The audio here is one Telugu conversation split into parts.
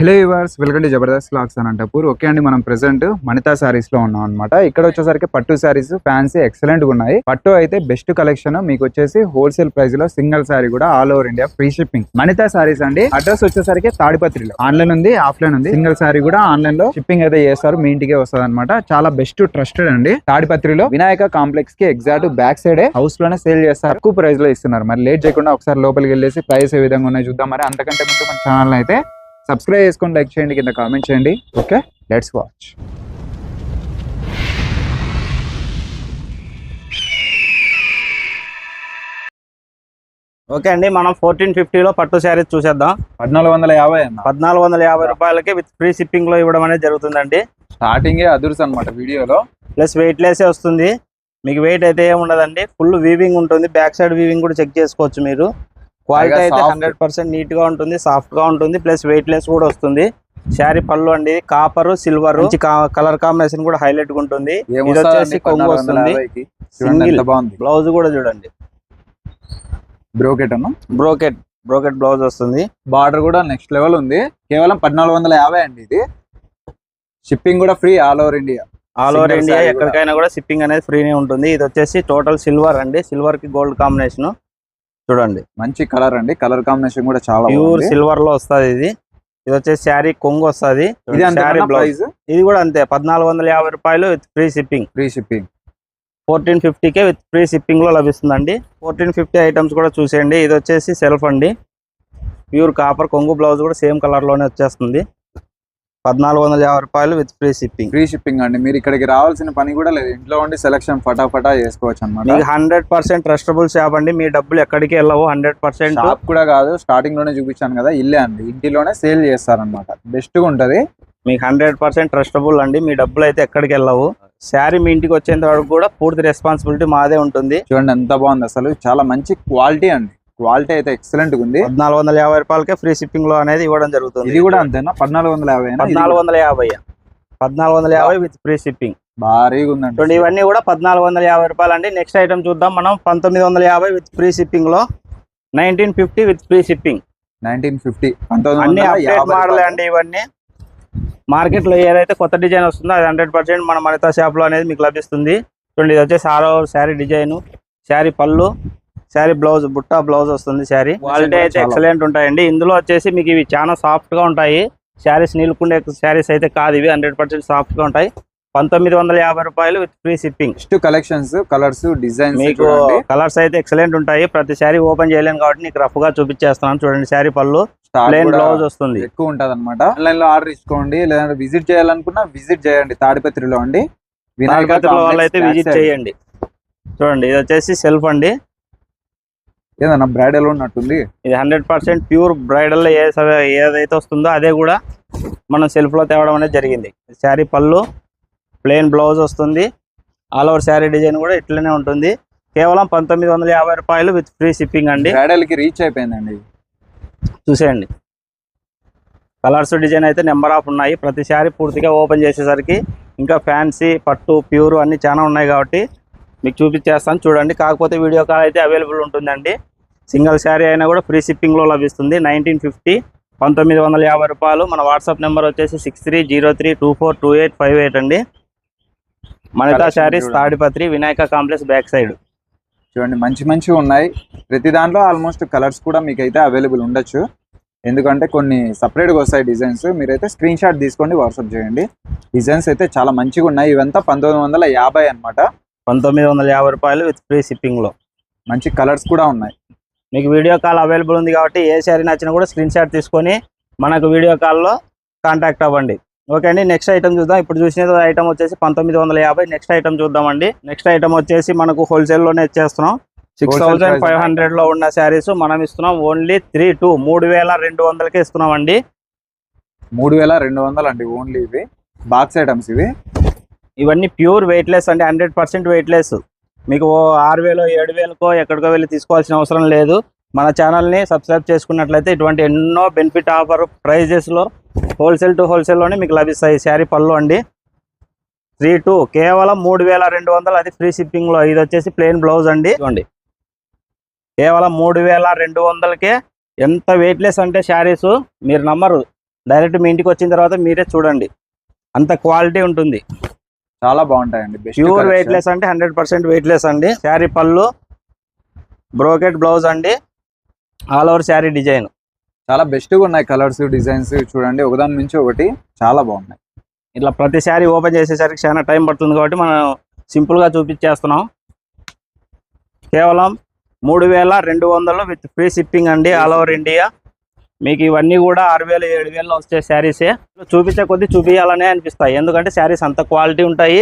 Hello viewers welcome to Jabardasth lakhs Anantapur okay అండి మనం ప్రెసెంట్ మణితా సారీస్లో ఉన్నాం అనమాట ఇక్కడ వచ్చేసరికి పట్టు సారీస్ ఫ్యాన్సీ ఎక్సలెంట్గా ఉన్నాయి. పట్టు అయితే బెస్ట్ కలెక్షన్ మీకు వచ్చేసి హోల్సేల్ ప్రైస్లో సింగిల్ సారీ కూడా all over India free shipping Manitha saris అండి. అడ్రస్ వచ్చేసరికి తాడిపత్రిలో. ఆన్లైన్ ఉంది ఆఫ్లైన్ ఉంది. సింగిల్ సారీ కూడా ఆన్లైన్లో షిప్పింగ్ అయితే చేస్తారు. మీ ఇంటికే వస్తుంది అనమాట చాలా బెస్ట్ ట్రస్టెడ్ అండి. తాడిపత్రిలో వినాయక కాంప్లెక్స్కి ఎగ్జాక్ట్ బ్యాక్ సైడ్ హౌస్లోనే సేల్ చేస్తారు. తక్కువ ప్రైస్లో ఇస్తున్నారు. మరి లేట్ చేయకుండా ఒకసారి లోపలికి వెళ్ళేసి ప్రైస్ ఏ విధంగా ఉన్నాయి చూద్దాం. మరి అంతకంటే ముందు మన ఛానల్ అయితే సబ్స్క్రైబ్ చేసుకొని లైక్ చేయండి కింద కామెంట్ చేయండి. ఓకే? లెట్స్ వాచ్ ఓకే అండి మనం ఫోర్టీన్ ఫిఫ్టీలో పట్టు శారీస్ చూసేద్దాం. పద్నాలుగు వందల యాభై పద్నాలుగు వందల యాభై రూపాయలకి విత్ ఫ్రీ షిప్పింగ్లో ఇవ్వడం అనేది జరుగుతుందండి. స్టార్టింగ్ అదుర్స్ అనమాట వీడియోలో. ప్లస్ వెయిట్ లెస్ వస్తుంది. మీకు వెయిట్ అయితే ఏమి ఉండదండి. ఫుల్ వీవింగ్ ఉంటుంది. బ్యాక్ సైడ్ వీవింగ్ కూడా చెక్ చేసుకోవచ్చు మీరు. క్వాలిటీ అయితే. హండ్రెడ్ పర్సెంట్ నీట్గా ఉంటుంది సాఫ్ట్గా ఉంటుంది ప్లస్ వెయిట్ లెస్ కూడా వస్తుంది. శారీ పళ్ళు అండి కాపర్ సిల్వర్ కలర్ కాంబినేషన్ కూడా హైలైట్గా ఉంటుంది. ఇది వచ్చేసి కొంగు వస్తుంది. సింగిల్ బ్లౌజ్ కూడా చూడండి. బ్రోకెట్ అన్న? బ్రోకెట్ బ్రోకెట్ బ్లౌజ్ వస్తుంది. బార్డర్ కూడా నెక్స్ట్ లెవెల్ ఉంది. కేవలం పద్నాలుగు వందల యాభై అండి ఇది. షిప్పింగ్ కూడా free all over India all over India ఎక్కడికైనా కూడా షిప్పింగ్ అనేది ఫ్రీనే ఉంటుంది. ఇది వచ్చేసి టోటల్ సిల్వర్ అండి. సిల్వర్కి గోల్డ్ కాంబినేషన్ చూడండి. మంచి కలర్ అండి. కలర్ కాంబినేషన్ కూడా చాలా ప్యూర్ సిల్వర్లో వస్తుంది ఇది. ఇది వచ్చేసి శారీ కొంగు వస్తుంది. శారీ బ్లౌజ్. ఇది కూడా అంతే. పద్నాలుగు వందల యాభై రూపాయలు with free shipping. Free shipping. Fourteen fifty K with free షిప్పింగ్లో లభిస్తుందండి. ఫోర్టీన్ ఫిఫ్టీ ఐటమ్స్ కూడా చూసేయండి. ఇది వచ్చేసి సెల్ఫ్ అండి. ప్యూర్ కాపర్ కొంగు బ్లౌజ్ కూడా సేమ్ కలర్లోనే వచ్చేస్తుంది. పద్నాలుగు వందల యాభై రూపాయలు with free shipping free shipping అండి. మీరు ఇక్కడికి రావాల్సిన పని కూడా లేదు. ఇంట్లో ఉండి సెలక్షన్ ఫటాఫటా చేసుకోవచ్చు అనమాట మీకు హండ్రెడ్ పర్సెంట్ ట్రస్టబుల్ షాప్ అండి. మీ డబ్బులు ఎక్కడికి వెళ్ళవు. హండ్రెడ్ పర్సెంట్ షాప్ కూడా కాదు స్టార్టింగ్లోనే చూపించాను కదా ఇల్లే అండి. ఇంటిలోనే సేల్ చేస్తారనమాట బెస్ట్గా ఉంటది. మీకు హండ్రెడ్ పర్సెంట్ ట్రస్టబుల్ అండి. మీ డబ్బులు అయితే ఎక్కడికి వెళ్ళవు. శారీ మీ ఇంటికి వచ్చేంత వరకు కూడా పూర్తి రెస్పాన్సిబిలిటీ మాదే ఉంటుంది. చూడండి ఎంత బాగుంది అసలు. చాలా మంచి క్వాలిటీ అండి. క్వాలిటీ అయితే ఎక్సలెంట్ ఉంది. పద్నాలుగు వందల యాభై రూపాయలకే ఫ్రీ షిప్పింగ్లో అనేది ఇవ్వడం జరుగుతుంది. ఇది కూడా అంతేనా? పద్నాలుగు వందల యాభై పద్నాలుగు వందల యాభై. పద్నాలుగు వందల యాభై విత్ ఫ్రీ షిప్పింగ్ భారీగా ఉందండి. ఇవన్నీ కూడా పద్నాలుగు వందల యాభై రూపాయలు అండి నెక్స్ట్ ఐటమ్ చూద్దాం మనం. పంతొమ్మిది వందల యాభై విత్ ఫ్రీ షిప్పింగ్లో nineteen fifty with free shipping nineteen fifty అన్ని మోడల్. అండి ఇవన్నీ? మార్కెట్లో ఏదైతే కొత్త డిజైన్ వస్తుందో అది హండ్రెడ్ పర్సెంట్ మన మనితా షాప్లో అనేది మీకు లభిస్తుంది. చూడండి ఇది వచ్చేసి ఆరో శారీ డిజైన్ శారీ పళ్ళు శారీ బ్లౌజ్ బుట్ట బ్లౌజ్ వస్తుంది శారీ. క్వాలిటీ అయితే. ఎక్సలెంట్ ఉంటాయండి. ఇందులో వచ్చేసి మీకు ఇవి చాలా సాఫ్ట్గా ఉంటాయి. శారీస్ నీలుకుండే శారీస్ అయితే కాదు ఇవి. హండ్రెడ్ పర్సెంట్ సాఫ్ట్గా ఉంటాయి. పంతొమ్మిది వందల యాభై రూపాయలు with free shipping next collections colours designs మీకు కలర్స్ అయితే ఎక్సలెంట్ ఉంటాయి. ప్రతి శారీ ఓపెన్ చేయలేను కాబట్టి నీకు రఫ్గా చూపించేస్తున్నాను. చూడండి శారీ పళ్ళు ప్లేన్ బ్లౌజ్ వస్తుంది. ఎక్కువ ఉంటది అనమాట ఆన్లైన్లో ఆర్డర్ ఇచ్చుకోండి లేదంటే విజిట్ చేయాలనుకున్నా విజిట్ చేయండి. తాడిపత్రిలో అండి. తాడిపత్రిలో వాళ్ళు అయితే విజిట్. చేయండి. చూడండి ఇది వచ్చేసి సెల్ఫ్ అండి. ఏదన్నా బ్రైడల్ ఉన్నట్టుంది? ఇది హండ్రెడ్ పర్సెంట్ ప్యూర్ బ్రైడల్ ఏ ఏదైతే వస్తుందో అదే కూడా మనం సెల్ఫ్లో తేవడం అనేది జరిగింది. శారీ పళ్ళు ప్లెయిన్ బ్లౌజ్ వస్తుంది. ఆల్ ఓవర్ శారీ డిజైన్ కూడా ఇట్లనే ఉంటుంది. కేవలం పంతొమ్మిది వందల యాభై రూపాయలు విత్ ఫ్రీ షిప్పింగ్ అండి. బ్రైడల్కి రీచ్ అయిపోయిందండి. చూసేయండి. కలర్స్ డిజైన్ అయితే నెంబర్ ఆఫ్ ఉన్నాయి. ప్రతి శారీ పూర్తిగా ఓపెన్ చేసేసరికి ఇంకా ఫ్యాన్సీ పట్టు ప్యూర్ అన్ని చాలా ఉన్నాయి కాబట్టి మీకు చూపించేస్తాను. చూడండి. కాకపోతే వీడియో కాల్ అయితే అవైలబుల్ ఉంటుందండి. సింగిల్ శారీ అయినా కూడా ఫ్రీ షిప్పింగ్లో లభిస్తుంది. నైన్టీన్ ఫిఫ్టీ పంతొమ్మిది వందల యాభై రూపాయలు. మన వాట్సాప్ నెంబర్ వచ్చేసి six three zero three two four two eight five eight అండి. Manitha Collection saris. Tadipatri Vinayaka complex back side. చూడండి మంచి మంచి ఉన్నాయి. ప్రతి దాంట్లో ఆల్మోస్ట్ కలర్స్ కూడా మీకు అయితే అవైలబుల్ ఉండొచ్చు. ఎందుకంటే కొన్ని separate గా వస్తాయి డిజైన్స్. మీరైతే స్క్రీన్ షాట్ తీసుకోండి వాట్సాప్ చేయండి. డిజైన్స్ అయితే చాలా మంచిగా ఉన్నాయి. ఇవంతా పంతొమ్మిది వందల యాభై అనమాట పంతొమ్మిది వందల యాభై రూపాయలు విత్ ఫ్రీ షిప్పింగ్లో మంచి కలర్స్ కూడా ఉన్నాయి. మీకు వీడియో కాల్ అవైలబుల్ ఉంది కాబట్టి ఏ శారీ నచ్చినా కూడా స్క్రీన్ షాట్ తీసుకొని మనకు వీడియో కాల్లో కాంటాక్ట్ అవ్వండి. ఓకే అండి నెక్స్ట్ ఐటమ్ చూద్దాం. ఇప్పుడు చూసిన ఐటమ్ వచ్చేసి పంతొమ్మిది వందల యాభై. నెక్స్ట్ ఐటమ్ చూద్దామండి. నెక్స్ట్ ఐటమ్ వచ్చేసి మనకు హోల్సేల్లోనే ఇచ్చేస్తున్నాం సిక్స్ థౌసండ్ ఫైవ్ ఉన్నాయి. హండ్రెడ్లో ఉన్న శారీస్ మనం ఇస్తున్నాం. ఓన్లీ త్రీ టూ మూడు వేల రెండు వందలకే ఇస్తున్నాం అండి మూడు వేల రెండు వందలు అండి ఓన్లీ ఇవి. బాక్స్ ఐటమ్స్ ఇవి. ఇవన్నీ ప్యూర్ వెయిట్లెస్ అండి. హండ్రెడ్ పర్సెంట్ వెయిట్లెస్ మీకు ఓ ఆరు వేలు ఏడు వేలకో ఎక్కడికో వెళ్ళి తీసుకోవాల్సిన అవసరం లేదు. మన ఛానల్ని సబ్స్క్రైబ్ చేసుకున్నట్లయితే ఇటువంటి ఎన్నో బెనిఫిట్ ఆఫర్ ప్రైజెస్లో హోల్సేల్ టు హోల్సేల్లోనే మీకు లభిస్తాయి. శారీ పళ్ళు అండి. త్రీ టూ కేవలం మూడు వేల రెండు వందలు. అది ఫ్రీ షిప్పింగ్లో. ఇది వచ్చేసి ప్లెయిన్ బ్లౌజ్ అండి. ఇవ్వండి కేవలం మూడు వేల రెండు వందలకే ఎంత వెయిట్లెస్ అంటే శారీస్ మీరు నమ్మరు. డైరెక్ట్ మీ ఇంటికి వచ్చిన తర్వాత మీరే చూడండి. అంత క్వాలిటీ ఉంటుంది. చాలా బాగుంటాయండి. ప్యూర్ వెయిట్ లెస్ అంటే హండ్రెడ్ పర్సెంట్ వెయిట్ లెస్ అండి. శారీ పళ్ళు బ్రోకెట్ బ్లౌజ్ అండి. ఆల్ ఓవర్ శారీ డిజైన్ చాలా బెస్ట్గా ఉన్నాయి కలర్స్ డిజైన్స్ చూడండి. ఒకదాని నుంచి ఒకటి చాలా బాగున్నాయి. ఇట్లా ప్రతి శారీ ఓపెన్ చేసేసరికి చాలా టైం పడుతుంది కాబట్టి మనం సింపుల్గా చూపించేస్తున్నాం. కేవలం మూడు వేల రెండు వందలు విత్ ఫ్రీ షిప్పింగ్ అండి ఆల్ ఓవర్ ఇండియా మీకు ఇవన్నీ కూడా ఆరు వేలు ఏడు వేలు వచ్చే శారీసే. చూపించే కొద్దీ చూపించాలనే అనిపిస్తాయి. ఎందుకంటే శారీస్ అంత క్వాలిటీ ఉంటాయి.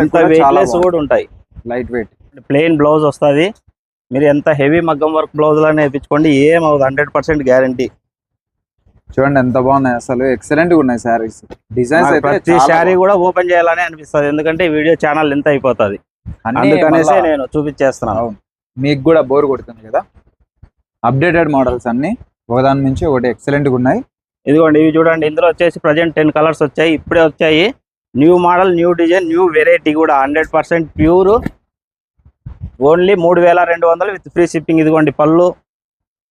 అంత వెయిట్లెస్ కూడా ఉంటాయి. లైట్ వెయిట్ ప్లెయిన్ బ్లౌజ్ వస్తుంది. మీరు ఎంత హెవీ మగ్గం వర్క్ బ్లౌజ్లో నేర్పించుకోండి ఏం అవ్వదు. హండ్రెడ్ పర్సెంట్ గ్యారంటీ చూడండి ఎంత బాగున్నాయి. అసలు ఎక్సలెంట్గా ఉన్నాయి శారీస్. డిజైన్స్ అయితే ప్రతి శారీ కూడా ఓపెన్ చేయాలని అనిపిస్తుంది. ఎందుకంటే ఈ వీడియో ఛానల్ ఎంత అయిపోతుంది. అందుకనేసే నేను చూపించేస్తున్నాను. మీకు కూడా బోర్ కొడుతుంది కదా. అప్డేటెడ్ మోడల్స్ అన్ని. ఒకదాని నుంచి ఒకటి ఎక్సలెంట్గా ఉన్నాయి. ఇదిగోండి ఇవి చూడండి ఇందులో వచ్చేసి ప్రజెంట్ టెన్ కలర్స్ వచ్చాయి ఇప్పుడే వచ్చాయి. New model new design new variety కూడా హండ్రెడ్ పర్సెంట్ ప్యూర్ ఓన్లీ మూడు వేల రెండు వందలు విత్ ఫ్రీ షిప్పింగ్ ఇదిగోండి పళ్ళు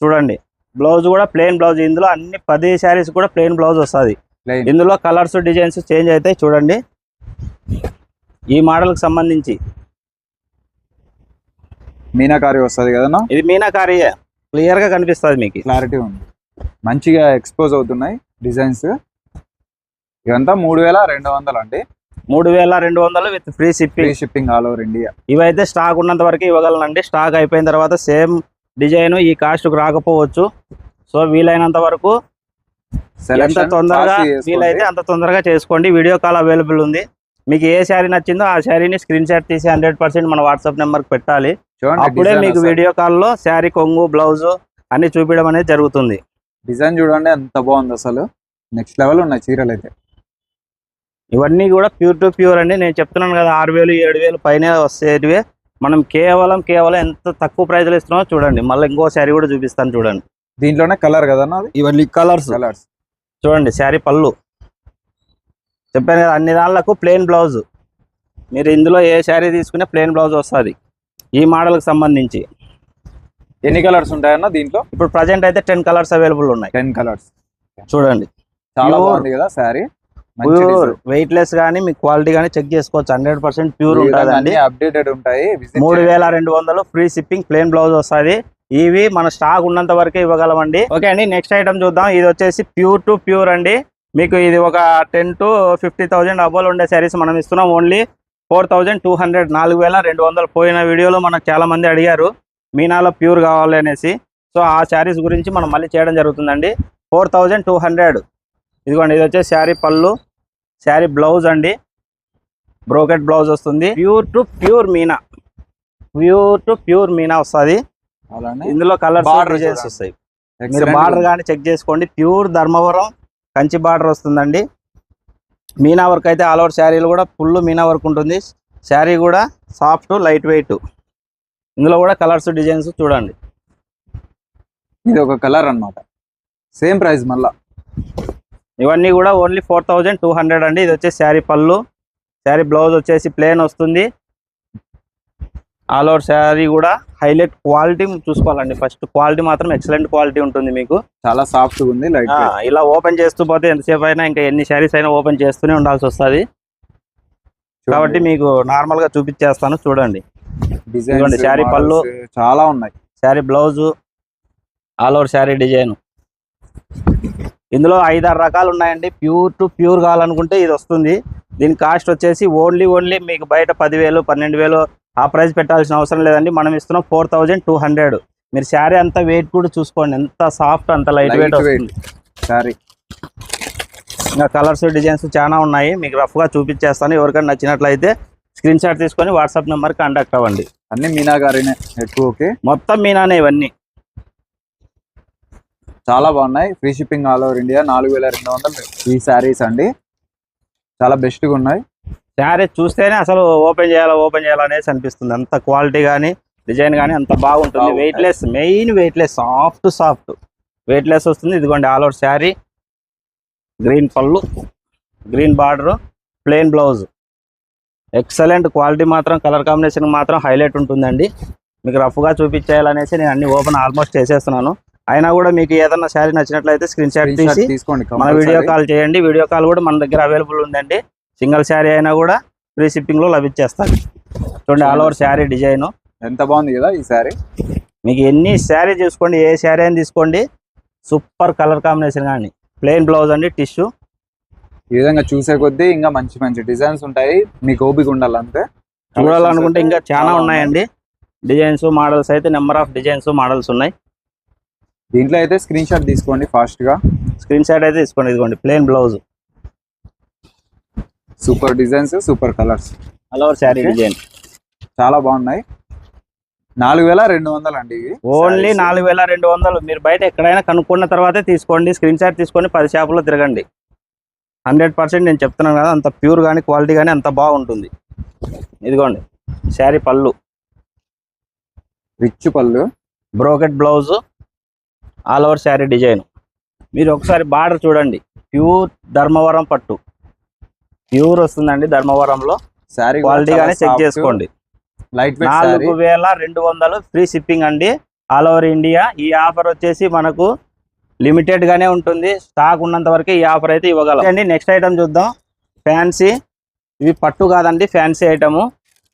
చూడండి బ్లౌజ్ కూడా ప్లెయిన్ బ్లౌజ్ ఇందులో అన్ని పది శారీస్ కూడా ప్లెయిన్ బ్లౌజ్ వస్తుంది. ఇందులో కలర్స్ డిజైన్స్ చేంజ్ అవుతాయి చూడండి. ఈ మోడల్కి సంబంధించి. మీనాకారి వస్తుంది కదన్నా? ఇది మీనాకారియే. క్లియర్గా కనిపిస్తుంది మీకు. క్లారిటీ ఉంది. మంచిగా ఎక్స్పోజ్ అవుతున్నాయి డిజైన్స్. ఇదంతా మూడు వేల రెండు వందలు అండి. మూడు వేల రెండు వందలు with free free shipping shipping all over India. ఇవైతే స్టాక్ ఉన్నంత వరకు ఇవ్వగలనండి. స్టాక్ అయిపోయిన తర్వాత సేమ్ డిజైన్ ఈ కాస్ట్కు రాకపోవచ్చు. సో వీలైనంత వరకు ఎంత తొందరగా వీలైతే అంత తొందరగా చేసుకోండి. వీడియో కాల్ అవైలబుల్ ఉంది. మీకు ఏ శారీ నచ్చిందో ఆ శారీని స్క్రీన్ షాట్ తీసి హండ్రెడ్ పర్సెంట్ మన వాట్సాప్ నెంబర్కి పెట్టాలి. అప్పుడే మీకు వీడియో కాల్లో శారీ కొంగు బ్లౌజ్ అన్ని చూపించడం అనేది జరుగుతుంది. డిజైన్ చూడండి ఎంత బాగుంది అసలు. నెక్స్ట్ లెవెల్ ఉన్నాయి చీరలు అయితే. ఇవన్నీ కూడా ప్యూర్ టు ప్యూర్ అండి. నేను చెప్తున్నాను కదా ఆరు వేలు ఏడు వేలు పైన వస్తేటివే. మనం కేవలం కేవలం ఎంత తక్కువ ప్రైజ్లో ఇస్తున్నామో చూడండి. మళ్ళీ ఇంకో శారీ కూడా చూపిస్తాను చూడండి. దీంట్లోనే కలర్ కదన్నా అది? ఇవన్నీ కలర్స్ కలర్స్ చూడండి శారీ పళ్ళు. చెప్పాను కదా అన్ని దానిలకు ప్లెయిన్ బ్లౌజ్ మీరు ఇందులో ఏ శారీ తీసుకునే ప్లెయిన్ బ్లౌజ్ వస్తుంది. ఈ మోడల్కి సంబంధించి. ఎన్ని కలర్స్ ఉంటాయన్న దీంట్లో? ఇప్పుడు ప్రజెంట్ అయితే టెన్ కలర్స్ అవైలబుల్ ఉన్నాయి. Ten colours. చూడండి. చాలా. బాగుంది కదా శారీ. ప్యూర్ వెయిట్ లెస్ కానీ మీకు క్వాలిటీ కానీ చెక్ చేసుకోవచ్చు. హండ్రెడ్ పర్సెంట్ ప్యూర్ ఉంటుందండి. అప్డేటెడ్ ఉంటాయి. మూడు. వేల రెండు వందలు ఫ్రీ షిప్పింగ్ ప్లెయిన్ బ్లౌజ్ వస్తుంది. ఇవి మన స్టాక్ ఉన్నంత వరకే ఇవ్వగలమండి. ఓకే అండి నెక్స్ట్ ఐటమ్ చూద్దాం. ఇది వచ్చేసి ప్యూర్ టు ప్యూర్ అండి. మీకు ఇది ఒక టెన్ టు ఫిఫ్టీ థౌజండ్ అబోల్ ఉండే శారీస్ మనం ఇస్తున్నాం only. Four thousand two hundred నాలుగు వేల రెండు వందలు పోయిన వీడియోలో మనకు చాలా మంది అడిగారు మీనాలో ప్యూర్ కావాలి అనేసి. సో ఆ శారీస్ గురించి మనం మళ్ళీ చేయడం జరుగుతుందండి. Four thousand two hundred. ఇదిగోండి ఇది వచ్చేసి శారీ పళ్ళు శారీ బ్లౌజ్ అండి. బ్రోకెట్ బ్లౌజ్ వస్తుంది. ప్యూర్ టు ప్యూర్ మీనా. ప్యూర్ టు ప్యూర్ మీనా వస్తుంది. ఇందులో Border డిజైన్స్. వస్తాయి. మీరు బార్డర్. కానీ చెక్ చేసుకోండి. ప్యూర్ ధర్మవరం కంచి బార్డర్ వస్తుందండి. మీనా వర్క్ అయితే ఆల్ ఓవర్ శారీలు కూడా ఫుల్ మీనా వర్క్ ఉంటుంది. శారీ కూడా సాఫ్ట్ లైట్ వెయిట్. ఇందులో కూడా కలర్స్ డిజైన్స్ చూడండి. ఇది ఒక కలర్ అన్నమాట. సేమ్ ప్రైస్ మళ్ళా. ఇవన్నీ కూడా only four thousand two hundred అండి. ఇది వచ్చేసి శారీ పళ్ళు. శారీ బ్లౌజ్ వచ్చేసి ప్లేన్ వస్తుంది. ఆల్ ఓవర్ శారీ కూడా హైలైట్ క్వాలిటీ చూసుకోవాలండి. ఫస్ట్ క్వాలిటీ మాత్రం ఎక్సలెంట్ క్వాలిటీ ఉంటుంది మీకు. చాలా సాఫ్ట్ ఉంది లైట్ ఇలా ఓపెన్ చేస్తూ పోతే ఎంతసేపు అయినా ఇంకా ఎన్ని శారీస్ అయినా ఓపెన్ చేస్తూనే ఉండాల్సి వస్తుంది. కాబట్టి మీకు నార్మల్గా చూపించేస్తాను చూడండి. శారీ పళ్ళు. చాలా ఉన్నాయి. Sari blouse all over sari design ఇందులో ఐదారు రకాలు ఉన్నాయండి. ప్యూర్ టు ప్యూర్ కావాలనుకుంటే ఇది వస్తుంది. దీని కాస్ట్ వచ్చేసి ఓన్లీ ఓన్లీ మీకు బయట పదివేలు పన్నెండు వేలు ఆ ప్రైస్ పెట్టాల్సిన అవసరం లేదండి. మనం ఇస్తున్నాం ఫోర్ థౌజండ్ టూ హండ్రెడ్. మీరు శారీ అంతా వెయిట్ కూడా చూసుకోండి. ఎంత సాఫ్ట్ అంత లైట్ వెయిట్ వస్తుంది. శారీ ఇంకా కలర్స్ డిజైన్స్ చాలా ఉన్నాయి. మీకు రఫ్గా చూపించేస్తాను. ఎవరికైనా నచ్చినట్లయితే స్క్రీన్ షాట్ తీసుకొని వాట్సాప్ నెంబర్ కాంటాక్ట్ అవ్వండి. అన్ని మీనాగారినే ఎక్కువకి మొత్తం మీనానే ఇవన్నీ. చాలా బాగున్నాయి. Free shipping all over India నాలుగు వేల రెండు వందలు ఈ శారీస్ అండి. చాలా బెస్ట్గా ఉన్నాయి. శారీ చూస్తేనే అసలు ఓపెన్ చేయాలా ఓపెన్ చేయాలా అనేసి అనిపిస్తుంది. అంత క్వాలిటీ కానీ డిజైన్ కానీ అంత బాగుంటుంది. బాగుంటాయి. Weightless main weightless soft soft weightless వస్తుంది. ఇదిగోండి ఆల్ ఓవర్ శారీ. గ్రీన్ పళ్ళు green border plain blouse excellent quality మాత్రం కలర్ కాంబినేషన్ మాత్రం హైలైట్ ఉంటుందండి. మీకు రఫ్గా చూపించేయాలనేసి నేను అన్ని ఓపెన్ ఆల్మోస్ట్ చేసేస్తున్నాను. అయినా కూడా మీకు ఏదన్నా శారీ నచ్చినట్లయితే స్క్రీన్ షాట్ తీసి తీసుకోండి మన వీడియో. కాల్ చేయండి. వీడియో కాల్ కూడా మన దగ్గర అవైలబుల్ ఉందండి. సింగిల్ శారీ అయినా కూడా ఫ్రీ షిప్పింగ్లో లభించేస్తారు చూడండి ఆల్ ఓవర్ శారీ డిజైన్. ఎంత బాగుంది కదా ఈ సారీ మీకు ఎన్ని శారీ చూసుకోండి ఏ శారీ అయినా తీసుకోండి. సూపర్ కలర్ కాంబినేషన్ కానీ ప్లెయిన్ బ్లౌజ్ అండి టిష్యూ. ఈ విధంగా చూసే కొద్దీ ఇంకా మంచి మంచి డిజైన్స్ ఉంటాయి. మీకు ఓపిక ఉండాలి అంతే. చూడాలనుకుంటే ఇంకా చాలా ఉన్నాయండి. డిజైన్స్ మోడల్స్ అయితే నెంబర్ ఆఫ్ డిజైన్స్ మోడల్స్ ఉన్నాయి. దీంట్లో అయితే స్క్రీన్ షాట్ తీసుకోండి ఫాస్ట్గా స్క్రీన్ షాట్ అయితే తీసుకోండి ఇదిగోండి plain blouse. Super designs super colours all over sari. Design చాలా బాగున్నాయి. నాలుగు వేల రెండు వందలు అండి ఓన్లీ. నాలుగు వేల రెండు వందలు. మీరు బయట ఎక్కడైనా కనుక్కున్న తర్వాతే తీసుకోండి. స్క్రీన్ షాట్ తీసుకొని పది షాపుల్లో తిరగండి. హండ్రెడ్ పర్సెంట్ నేను చెప్తున్నాను కదా అంత ప్యూర్ కానీ క్వాలిటీ కానీ అంత బాగుంటుంది. ఇదిగోండి. శారీ పళ్ళు. రిచ్ పళ్ళు. Brocade blouse all over sari design మీరు ఒకసారి బార్డర్ చూడండి. ప్యూర్ ధర్మవరం పట్టు. ప్యూర్ వస్తుందండి ధర్మవరంలో. శారీ క్వాలిటీ గానే చెక్ చేసుకోండి. లైట్ నాలుగు వేల రెండు వందలు ఫ్రీ షిప్పింగ్ అండి. ఆల్ ఓవర్ ఇండియా ఈ ఆఫర్ వచ్చేసి మనకు లిమిటెడ్ గానే ఉంటుంది. స్టాక్ ఉన్నంత వరకు ఈ ఆఫర్ అయితే ఇవ్వగలం. అండి నెక్స్ట్ ఐటమ్ చూద్దాం. ఫ్యాన్సీ ఇవి పట్టు కాదండి ఫ్యాన్సీ ఐటము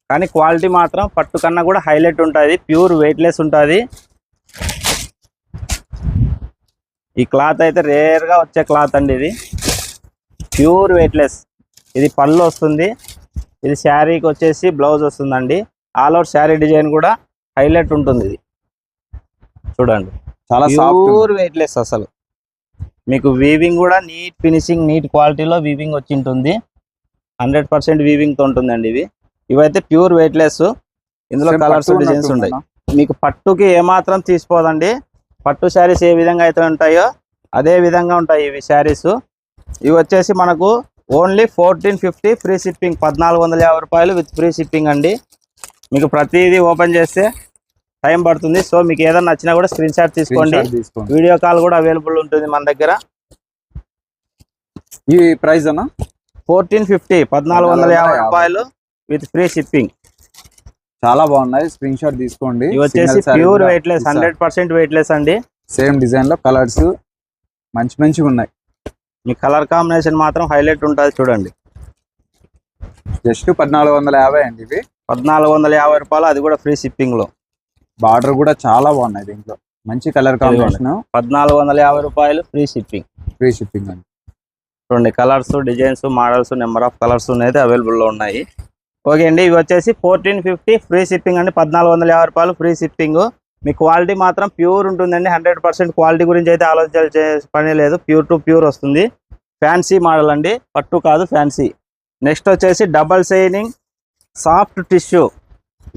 కానీ క్వాలిటీ మాత్రం పట్టు కన్నా కూడా హైలైట్ ఉంటుంది. ప్యూర్ వెయిట్లెస్ ఉంటుంది. ఈ క్లాత్ అయితే రేర్గా వచ్చే క్లాత్ అండి ఇది. ప్యూర్ వెయిట్లెస్ ఇది పళ్ళు వస్తుంది. ఇది శారీకి వచ్చేసి బ్లౌజ్ వస్తుందండి. ఆల్ ఓవర్ శారీ డిజైన్ కూడా హైలైట్ ఉంటుంది ఇది. చూడండి. చాలా సాఫ్ట్ ప్యూర్ వెయిట్లెస్ అసలు. మీకు వీవింగ్ కూడా నీట్ ఫినిషింగ్ నీట్ క్వాలిటీలో వీవింగ్ వచ్చి ఉంటుంది. హండ్రెడ్ పర్సెంట్ వీవింగ్తో ఉంటుందండి ఇవి. ఇవైతే ప్యూర్ వెయిట్లెస్. ఇందులో కలర్స్ డిజైన్స్ ఉంటాయి. మీకు పట్టుకి ఏమాత్రం తీసిపోదండి. పట్టు శారీస్ ఏ విధంగా అయితే ఉంటాయో అదే విధంగా ఉంటాయి ఇవి శారీస్. ఇవి వచ్చేసి మనకు only fourteen fifty free shipping పద్నాలుగు వందల యాభై రూపాయలు విత్ ఫ్రీ షిప్పింగ్ అండి. మీకు ప్రతిదీ ఓపెన్ చేస్తే టైం పడుతుంది. సో మీకు ఏదైనా నచ్చినా కూడా స్క్రీన్ షాట్ తీసుకోండి. వీడియో కాల్ కూడా అవైలబుల్ ఉంటుంది మన దగ్గర. ఈ ప్రైస్ అన్న? ఫోర్టీన్ ఫిఫ్టీ పద్నాలుగు వందల యాభై రూపాయలు విత్ ఫ్రీ షిప్పింగ్. చాలా బాగున్నాయి. స్క్రీన్ షాట్ తీసుకోండి. వచ్చేసి pure weightless hundred percent weightless అండి. సేమ్ డిజైన్లో కలర్స్ మంచి మంచిగా ఉన్నాయి. మీ కలర్ కాంబినేషన్ మాత్రం హైలైట్ ఉంటుంది చూడండి. జస్ట్ పద్నాలుగు వందల యాభై అండి ఇవి. పద్నాలుగు వందల యాభై రూపాయలు అది కూడా ఫ్రీ షిప్పింగ్లో బార్డర్ కూడా చాలా బాగున్నాయి దీంట్లో. మంచి కలర్ కాంబినేషన్. పద్నాలుగు వందల యాభై రూపాయలు ఫ్రీ షిప్పింగ్. ఫ్రీ షిప్పింగ్ అండి. చూడండి colours designs models number of colours అయితే అవైలబుల్లో ఉన్నాయి. ఓకే అండి ఇవి వచ్చేసి ఫోర్టీన్ ఫిఫ్టీ ఫ్రీ షిప్పింగ్ అండి. పద్నాలుగు వందల యాభై రూపాయలు ఫ్రీ షిప్పింగ్. మీ క్వాలిటీ మాత్రం ప్యూర్ ఉంటుందండి. హండ్రెడ్ పర్సెంట్ క్వాలిటీ గురించి అయితే ఆలోచించాల్సిన పని లేదు. ప్యూర్ టు ప్యూర్ వస్తుంది. ఫ్యాన్సీ మోడల్ అండి. పట్టు కాదు ఫ్యాన్సీ. నెక్స్ట్ వచ్చేసి డబల్ షైనింగ్ సాఫ్ట్ టిష్యూ.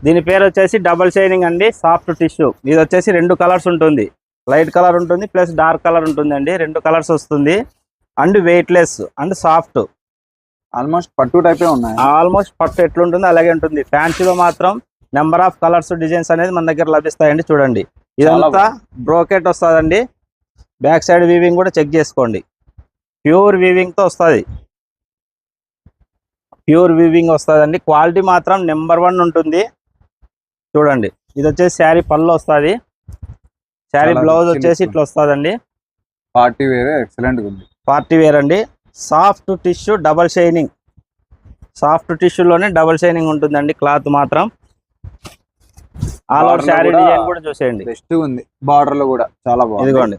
దీని పేరు వచ్చేసి డబల్ షైనింగ్ అండి. Soft tissue. ఇది వచ్చేసి రెండు కలర్స్ ఉంటుంది. లైట్ కలర్ ఉంటుంది ప్లస్ డార్క్ కలర్ ఉంటుందండి. రెండు కలర్స్ వస్తుంది. And weightless and soft. Almost పట్టు టైపే ఉన్నాయి. ఆల్మోస్ట్ పట్టు ఎట్లుంటుందో అలాగే ఉంటుంది. ఫ్యాన్సీలో మాత్రం నెంబర్ ఆఫ్ కలర్స్ డిజైన్స్ అనేది మన దగ్గర లభిస్తాయండి చూడండి. ఇదంతా బ్రోకెట్ వస్తుందండి. బ్యాక్ సైడ్ వీవింగ్ కూడా చెక్ చేసుకోండి. ప్యూర్ వీవింగ్తో వస్తుంది. ప్యూర్ వీవింగ్ వస్తుందండి. క్వాలిటీ మాత్రం నెంబర్ వన్ ఉంటుంది. చూడండి. ఇది వచ్చేసి శారీ పళ్ళు వస్తుంది. శారీ బ్లౌజ్ వచ్చేసి ఇట్లా వస్తుందండి. పార్టీ వేరే ఎక్సలెంట్ ఉంది పార్టీ వేర్ అండి. Soft tissue double shining soft టిష్యూలోనే double shining ఉంటుందండి క్లాత్ మాత్రం. ఆల్ ఓవర్ శారీ డిజైన్ కూడా చూసేయండి. బెస్ట్ ఉంది. బార్డర్లో కూడా చాలా బాగుంది. ఇదిగోండి.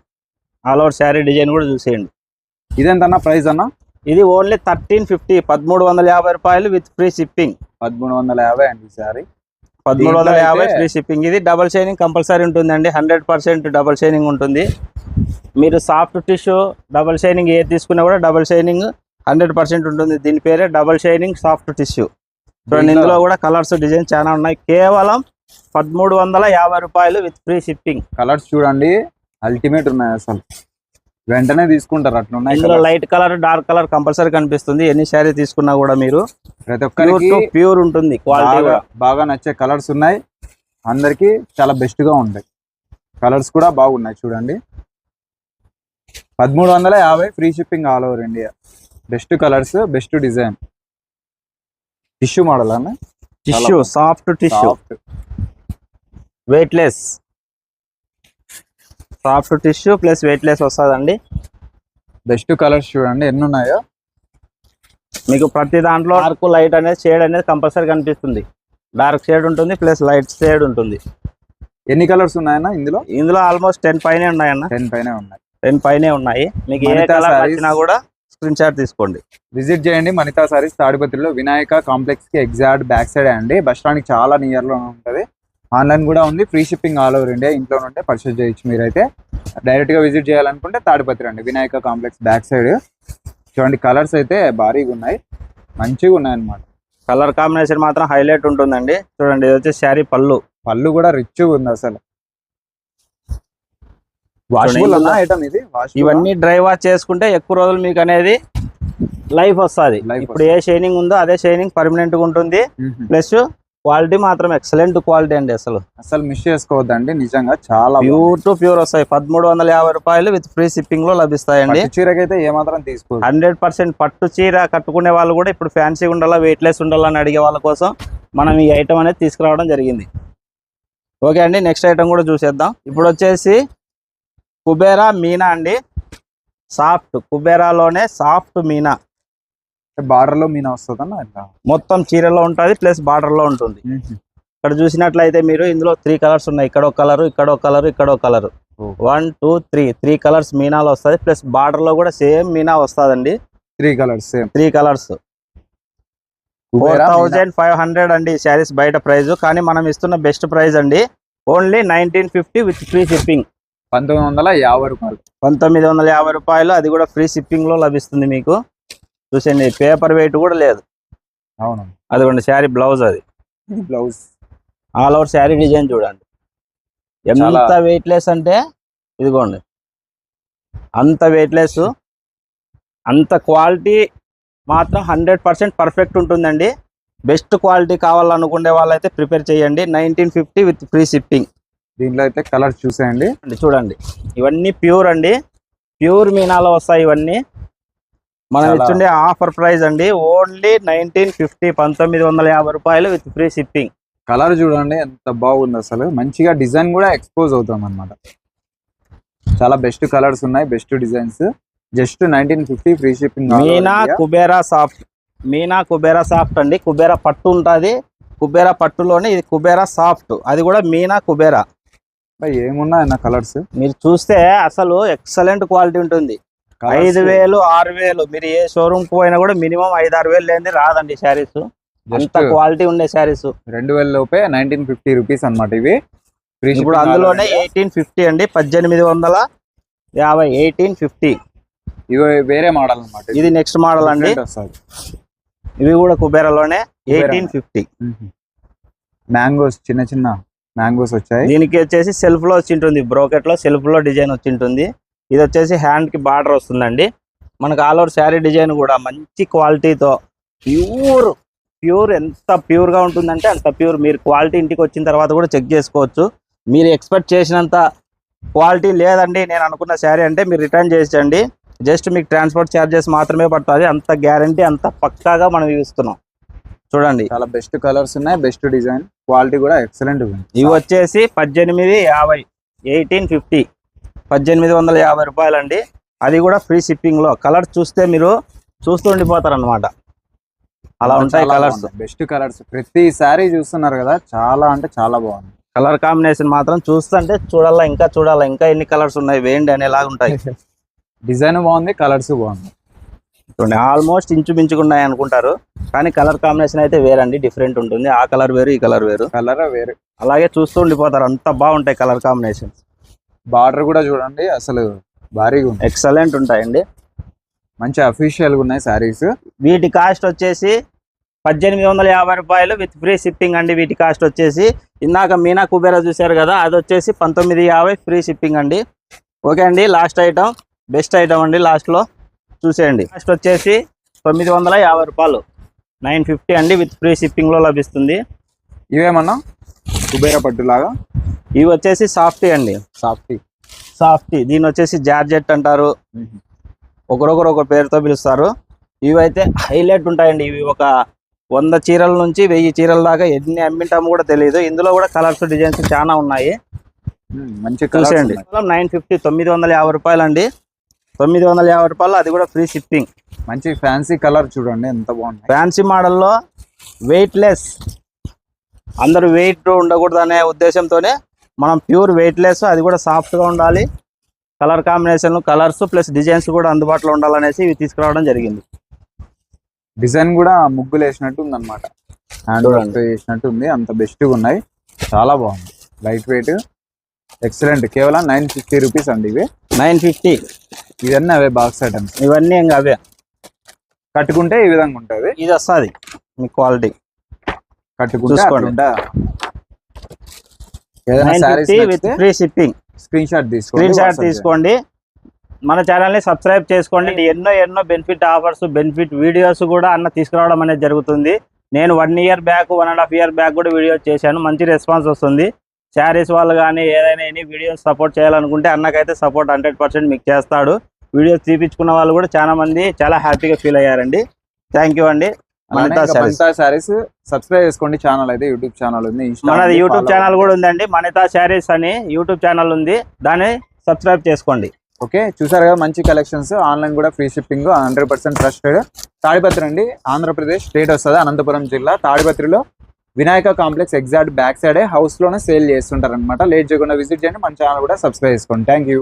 ఆల్ ఓవర్ శారీ డిజైన్ కూడా చూసేయండి. ఇదెంతన్నా ప్రైస్ అన్న? ఇది ఓన్లీ థర్టీన్ ఫిఫ్టీ పదమూడు వందల యాభై రూపాయలు విత్ ఫ్రీ షిప్పింగ్ పదమూడు వందల యాభై అండి సారీ పదమూడు వందల యాభై ఫ్రీ షిప్పింగ్ ఇది డబల్ షైనింగ్ కంపల్సరీ ఉంటుందండి. హండ్రెడ్ పర్సెంట్ డబల్ షైనింగ్ ఉంటుంది. మీరు సాఫ్ట్ టిష్యూ డబల్ షైనింగ్ ఏ తీసుకున్నా కూడా డబల్ షైనింగ్ హండ్రెడ్ పర్సెంట్ ఉంటుంది. దీని పేరే డబల్ షైనింగ్ సాఫ్ట్ టిష్యూ చూడండి ఇందులో కూడా కలర్స్ డిజైన్ చాలా ఉన్నాయి. కేవలం పదమూడు వందల యాభై రూపాయలు విత్ ఫ్రీ షిప్పింగ్. కలర్స్ చూడండి అల్టిమేట్ ఉన్నాయి అసలు. వెంటనే తీసుకుంటారు అట్లున్నాయి ఇందులో. Light colour dark colour compulsory కనిపిస్తుంది. ఎన్ని శారీ తీసుకున్నా కూడా మీరు ప్రతి ప్యూర్ ఒక్కరికి ప్యూర్ ఉంటుంది క్వాలిటీ బాగా బాగా నచ్చే కలర్స్ ఉన్నాయి. అందరికి చాలా బెస్ట్గా ఉంటాయి. కలర్స్ కూడా బాగున్నాయి చూడండి. పదమూడు వందల యాభై free shipping all over India best colours best design tissue model అన్న tissue soft tissue weightless soft tissue plus weightless వస్తుందండి. బెస్ట్ కలర్స్ చూడండి ఎన్ని ఉన్నాయో. మీకు ప్రతి దాంట్లో డార్క్ లైట్ అనేది షేడ్ అనేది కంపల్సరీ కనిపిస్తుంది. డార్క్ షేడ్ ఉంటుంది ప్లస్ లైట్ షేడ్ ఉంటుంది. ఎన్ని కలర్స్ ఉన్నాయన్న ఇందులో? ఇందులో ఆల్మోస్ట్ టెన్ పైనే ఉన్నాయన్న. టెన్ పైన ఉన్నాయి. టెన్ పైనే ఉన్నాయి. మీకు ఏ కలర్. వచ్చినా కూడా స్క్రీన్ షాట్ తీసుకోండి. విజిట్ చేయండి. మనితా సారీస్ తాడిపత్రిలో వినాయక కాంప్లెక్స్కి ఎగ్జాక్ట్ బ్యాక్ సైడ్ అండి. బస్ స్టాండ్కి చాలా నియర్లో ఉంటది. ఆన్లైన్ కూడా ఉంది. Free shipping all over India ఇంట్లో నుండి పర్చేస్ చేయొచ్చు మీరైతే. డైరెక్ట్గా విజిట్ చేయాలనుకుంటే తాడిపత్రి అండి. Vinayaka complex back side. చూడండి కలర్స్ అయితే భారీగా ఉన్నాయి. మంచిగా ఉన్నాయి అన్నమాట కలర్ కాంబినేషన్ మాత్రం హైలైట్ ఉంటుందండి. చూడండి ఇది వచ్చి శారీ పళ్ళు. పళ్ళు కూడా రిచ్ ఉంది అసలు. వాషబుల్ ఐటమ్ ఇది? ఇవన్నీ డ్రై వాష్ చేసుకుంటే ఎక్కువ రోజులు మీకు అనేది లైఫ్ వస్తుంది. ఇప్పుడు ఏ షైనింగ్ ఉందో అదే షైనింగ్ పర్మనెంట్గా ఉంటుంది. ప్లస్ క్వాలిటీ మాత్రం ఎక్సలెంట్ క్వాలిటీ అండి అసలు. అసలు మిస్ చేసుకోవద్దండి నిజంగా చాలా. ప్యూర్ టు ప్యూర్ వస్తాయి. పదమూడు వందల యాభై రూపాయలు విత్ ఫ్రీ షిప్పింగ్లో లభిస్తాయండి చీరకైతే ఏమాత్రం తీసుకోదు హండ్రెడ్ పర్సెంట్ పట్టు చీర కట్టుకునే వాళ్ళు కూడా ఇప్పుడు ఫ్యాన్సీ ఉండాలా వెయిట్ లెస్ ఉండాలని అడిగే వాళ్ళ కోసం మనం ఈ ఐటమ్ అనేది తీసుకురావడం జరిగింది. ఓకే అండి నెక్స్ట్ ఐటమ్ కూడా చూసేద్దాం. ఇప్పుడు వచ్చేసి కుబేరా మీనా అండి. సాఫ్ట్ కుబేరాలోనే సాఫ్ట్ మీనా. బార్డర్లో మీన వస్తుందన్న మొత్తం చీరలో ఉంటుంది ప్లస్ బార్డర్లో ఉంటుంది ఇక్కడ చూసినట్లయితే మీరు ఇందులో త్రీ కలర్స్ ఉన్నాయి. ఇక్కడ ఒక కలర్ ఇక్కడ ఒక కలర్ ఇక్కడ ఒక colour. One two three. Three colours మీనాలో వస్తుంది ప్లస్ బార్డర్లో కూడా సేమ్ మీనా వస్తుందండి. Three colours same. Three colours. Four thousand five hundred అండి శారీస్ బయట ప్రైస్ కానీ మనం ఇస్తున్న బెస్ట్ ప్రైస్ అండి. Only nineteen fifty with free shipping. పంతొమ్మిది వందల యాభై రూపాయలు పంతొమ్మిది వందల యాభై రూపాయలు అది కూడా ఫ్రీ షిప్పింగ్లో లభిస్తుంది మీకు. చూసండి పేపర్ వెయిట్ కూడా లేదు. అవును. అదిగోండి శారీ బ్లౌజ్ అది. Blouse. All over sari design చూడండి. ఎంత వెయిట్ లెస్ అంటే ఇదిగోండి. అంత వెయిట్ లెస్ అంత క్వాలిటీ మాత్రం హండ్రెడ్ పర్సెంట్ పర్ఫెక్ట్ ఉంటుందండి. బెస్ట్ క్వాలిటీ కావాలనుకునే వాళ్ళైతే ప్రిపేర్ చేయండి. Nineteen fifty with free shipping. దీంట్లో అయితే కలర్స్ చూసేయండి. అండి చూడండి. ఇవన్నీ ప్యూర్ అండి. ప్యూర్ మీనాలో వస్తాయి ఇవన్నీ. మనం ఇచ్చిండే ఆఫర్ ప్రైస్ అండి. ఓన్లీ నైన్టీన్ ఫిఫ్టీ పంతొమ్మిది వందల యాభై రూపాయలు విత్ ఫ్రీ షిప్పింగ్. కలర్ చూడండి ఎంత బాగుంది అసలు. మంచిగా డిజైన్ కూడా ఎక్స్పోజ్ అవుతాం అన్నమాట చాలా బెస్ట్ కలర్స్ ఉన్నాయి best designs. Just nineteen fifty free shipping Meena Kubera soft. మీనా కుబేరా సాఫ్ట్ అండి. కుబేరా పట్టు ఉంటుంది. కుబేరా పట్టులోనే ఇది కుబేరా సాఫ్ట్. అది కూడా మీనా కుబేరా. ఏమున్నాయి అన్న కలర్స్ మీరు చూస్తే అసలు ఎక్సలెంట్ క్వాలిటీ ఉంటుంది. ఐదు వేలు ఆరు వేలు. మీరు ఏ షోరూమ్కు పోయినా కూడా మినిమం ఐదు ఆరు వేలు లేని రాదండి శారీస్. అంత క్వాలిటీ ఉండే శారీస్. రెండు వేల లోపే నైన్టీన్ ఫిఫ్టీ రూపీస్ అన్నమాట ఇవి. ఇప్పుడు అందులోనే ఎయిటీన్ ఫిఫ్టీ అండి. పద్దెనిమిది వందల యాభై ఎయిటీన్ ఫిఫ్టీ ఇవి వేరే మోడల్ అన్నమాట ఇది నెక్స్ట్ మోడల్ అండి. ఇవి కూడా కుబేరాలోనే ఎయిటీన్ ఫిఫ్టీ మ్యాంగోస్ చిన్న చిన్న. మ్యాంగోస్ వచ్చాయి. దీనికి వచ్చేసి సెల్ఫ్లో వచ్చి ఉంటుంది బ్రోకెట్లో సెల్ఫ్లో డిజైన్ వచ్చి ఉంటుంది ఇది వచ్చేసి హ్యాండ్కి బార్డర్ వస్తుందండి. మనకు ఆల్ ఓవర్ శారీ డిజైన్ కూడా మంచి క్వాలిటీతో ప్యూర్ ప్యూర్ ఎంత ప్యూర్గా ఉంటుందంటే అంత ప్యూర్ మీరు క్వాలిటీ ఇంటికి వచ్చిన తర్వాత కూడా చెక్ చేసుకోవచ్చు. మీరు ఎక్స్పెక్ట్ చేసినంత క్వాలిటీ లేదండి నేను అనుకున్న శారీ అంటే మీరు రిటర్న్ చేసేయండి. జస్ట్ మీకు ట్రాన్స్పోర్ట్ ఛార్జెస్ మాత్రమే పడుతుంది. అంత గ్యారంటీ అంత పక్కాగా మనం ఇస్తున్నాం. చూడండి. చాలా బెస్ట్ కలర్స్ ఉన్నాయి బెస్ట్ డిజైన్ క్వాలిటీ కూడా ఎక్సలెంట్ ఉంది. ఇవి వచ్చేసి పద్దెనిమిది యాభై ఎయిటీన్ ఫిఫ్టీ. పద్దెనిమిది వందల యాభై రూపాయలండి. అది కూడా ఫ్రీ షిప్పింగ్లో. కలర్ చూస్తే మీరు చూస్తూ ఉండిపోతారు అనమాట అలా ఉంటాయి కలర్స్ బెస్ట్ కలర్స్ ప్రతి సారీ చూస్తున్నారు కదా చాలా అంటే చాలా బాగుంది. కలర్ కాంబినేషన్ మాత్రం చూస్తుంటే చూడాలా ఇంకా చూడాలా ఇంకా ఎన్ని కలర్స్ ఉన్నాయి వేయండి అనేలాగా ఉంటాయి. డిజైన్ బాగుంది కలర్స్ బాగుంది. చూడండి ఆల్మోస్ట్ ఇంచుమించుకున్నాయి అనుకుంటారు. కానీ కలర్ కాంబినేషన్ అయితే వేరండి డిఫరెంట్ ఉంటుంది. ఆ కలర్ వేరు ఈ కలర్ వేరు. కలర్ వేరే. అలాగే చూస్తూ ఉండిపోతారు అంత బాగుంటాయి కలర్ కాంబినేషన్ బార్డర్ కూడా చూడండి అసలు భారీగా ఎక్సలెంట్ ఉంటాయండి. మంచి అఫీషియల్గా ఉన్నాయి సారీస్ వీటి కాస్ట్ వచ్చేసి పద్దెనిమిది వందల యాభై రూపాయలు విత్ ఫ్రీ షిప్పింగ్ అండి వీటి కాస్ట్ వచ్చేసి. ఇందాక మీనా కుబేరా చూశారు కదా అది వచ్చేసి పంతొమ్మిది యాభై ఫ్రీ షిప్పింగ్ అండి. ఓకే అండి లాస్ట్ ఐటమ్ బెస్ట్ ఐటమ్ అండి లాస్ట్లో చూసేయండి. కాస్ట్ వచ్చేసి తొమ్మిది వందల యాభై రూపాయలు. నైన్ ఫిఫ్టీ అండి విత్ ఫ్రీ షిప్పింగ్లో లభిస్తుంది. ఇవేమన్నా? కుబేర పట్టు లాగా? ఇవి వచ్చేసి సాఫ్టీ అండి. సాఫ్టీ. సాఫ్టీ. దీని వచ్చేసి జార్జెట్ అంటారు. ఒకరొకరు ఒక పేరుతో పిలుస్తారు. ఇవి అయితే హైలైట్ ఉంటాయండి. ఇవి ఒక వంద చీరల నుంచి వెయ్యి చీరల దాకా ఎన్ని అమ్మింటామో కూడా తెలియదు. ఇందులో కూడా కలర్స్ డిజైన్స్ చాలా ఉన్నాయి. మంచి కలర్స్ చూసేయండి. నైన్ ఫిఫ్టీ తొమ్మిది వందల యాభై రూపాయలు అండి తొమ్మిది వందల యాభై రూపాయలు అది కూడా ఫ్రీ షిప్పింగ్. మంచి ఫ్యాన్సీ కలర్ చూడండి ఎంత బాగుంది. ఫ్యాన్సీ మోడల్లో వెయిట్ లెస్ అందరూ వెయిట్ ఉండకూడదు అనే ఉద్దేశంతోనే మనం ప్యూర్ వెయిట్ లెస్ అది కూడా సాఫ్ట్గా ఉండాలి. Colour combination colours plus designs కూడా అందుబాటులో ఉండాలనేసి ఇవి తీసుకురావడం జరిగింది. డిజైన్ కూడా ముగ్గులు వేసినట్టు ఉంది అనమాట హ్యాండ్ వర్క్. చేసినట్టు ఉంది అంత బెస్ట్గా ఉన్నాయి. చాలా బాగుంది. లైట్ వెయిట్ ఎక్సలెంట్ కేవలం నైన్ ఫిఫ్టీ రూపీస్ అండి ఇవి. Nine fifty. ఇవన్నీ అవే బాక్స్ ఐటమ్స్ ఇవన్నీ ఇంకా అవే. కట్టుకుంటే ఈ విధంగా ఉంటది. ఇది వస్తుంది. మీ క్వాలిటీ కట్టుకుంటే ఫ్రీ షిప్పింగ్ స్క్రీన్ షాట్ తీసుకోండి స్క్రీన్ షాట్ WhatsApp తీసుకోండి. మన ఛానల్ని సబ్స్క్రైబ్ చేసుకోండి. ఎన్నో ఎన్నో బెనిఫిట్ ఆఫర్స్ బెనిఫిట్ వీడియోస్ కూడా అన్న తీసుకురావడం అనేది జరుగుతుంది. నేను one year back one and half year back కూడా వీడియో చేశాను. మంచి రెస్పాన్స్ వస్తుంది. శారీస్ వాళ్ళు కానీ ఏదైనా ఎనీ వీడియోస్ సపోర్ట్ చేయాలనుకుంటే అన్నకైతే సపోర్ట్ హండ్రెడ్ పర్సెంట్ మీకు చేస్తాడు. వీడియోస్ తీపించుకున్న వాళ్ళు కూడా చాలా మంది చాలా హ్యాపీగా ఫీల్ అయ్యారండి. థ్యాంక్ యూ అండి. మనితా శారీస్. సబ్స్క్రైబ్ చేసుకోండి ఛానల్ అయితే యూట్యూబ్ ఛానల్ ఉంది మనది యూట్యూబ్ ఛానల్ కూడా ఉందండి. మనితా శారీస్ అని యూట్యూబ్ ఛానల్ ఉంది. దాన్ని సబ్స్క్రైబ్ చేసుకోండి. ఓకే చూసారు కదా మంచి కలెక్షన్స్. ఆన్లైన్ కూడా free shipping hundred percent trusted. Tadipatri అండి ఆంధ్రప్రదేశ్ స్టేట్ వస్తుంది అనంతపురం జిల్లా. తాడిపత్రిలో వినాయక కాంప్లెక్స్ ఎగ్జాక్ట్ బ్యాక్ సైడే హౌస్లోనే సేల్ చేస్తుంటారు అనమాట లేట్ చేయకుండా విజిట్ చేయండి. మన ఛానల్ కూడా సబ్స్క్రైబ్ చేసుకోండి. Thank you